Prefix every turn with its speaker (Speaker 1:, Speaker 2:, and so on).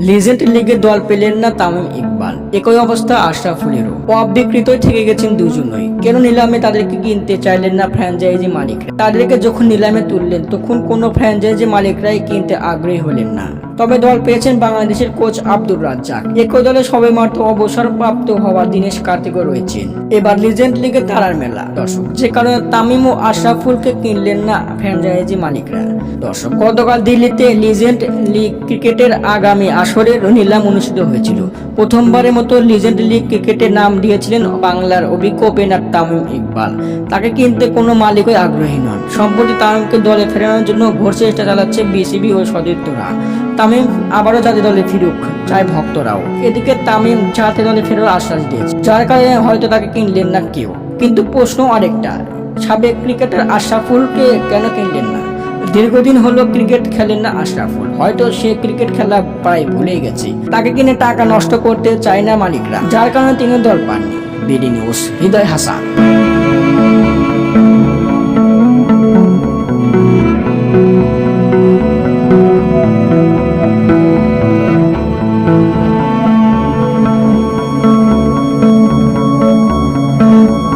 Speaker 1: Legend লিগে দল পেলেন না তামিম ইকবাল। একই অবস্থা আশরাফুলেরও অবিকৃতই থেকে গেছেন দুজনই। কেন নিলামে তাদেরকে কিনতে চাইলেন না ফ্র্যাঞ্চাইজি মালিকরা? তাদেরকে যখন নিলামে তুললেন, তখন কোনো ফ্র্যাঞ্চাইজি মালিকরাই কিনতে আগ্রহী হলেন না। তবে দল পেয়েছেন বাংলাদেশের কোচ আব্দুর রাজ্জাক। একই দলে সবে মাত্র অবসরপ্রাপ্ত হওয়া দীনেশ কার্তিকও রয়েছেন। এবার লিজেন্ড লিগে তারার মেলা। দর্শক, যে কারণে তামিম ও আশরাফুলকে কিনলেন না ফ্র্যাঞ্চাইজি মালিকরা। দর্শক, গতকাল দিল্লিতে লিজেন্ড লিগ ক্রিকেটের আগামী আসরের নিলাম অনুষ্ঠিত হয়েছিল। প্রথমবারের মতো লিজেন্ড লিগ ক্রিকেটে নাম দিয়েছিলেন বাংলার অভিজ্ঞ ওপেনার তামিম ইকবাল। তাকে কিনতে কোনো মালিকই আগ্রহী নন। সম্প্রতি তামিমকে দলে ফেরানোর জন্য ঘোর চেষ্টা চালাচ্ছে বিসিবি ও সতীর্থরা। তামিম আবারও জাতীয় দলে ফিরুক, চায় ভক্তরাও। এদিকে তামিম জাতীয় দলে ফেরার আশ্বাস দিয়েছে। যার কারণে হয়তো তাকে কিনলেন না কেউ। কিন্তু প্রশ্ন আরেকটা, সাবেক ক্রিকেটার আশরাফুলকে কেন কিনলেন না? দীর্ঘদিন হলো ক্রিকেট খেলেন না আশরাফুল। হয়তো সে ক্রিকেট খেলা প্রায় ভুলে গেছে। তাকে কিনে টাকা নষ্ট করতে চায় না মালিকরা। যার কারণে তিনি দল পাননি। BD news, Hridoy Hasan.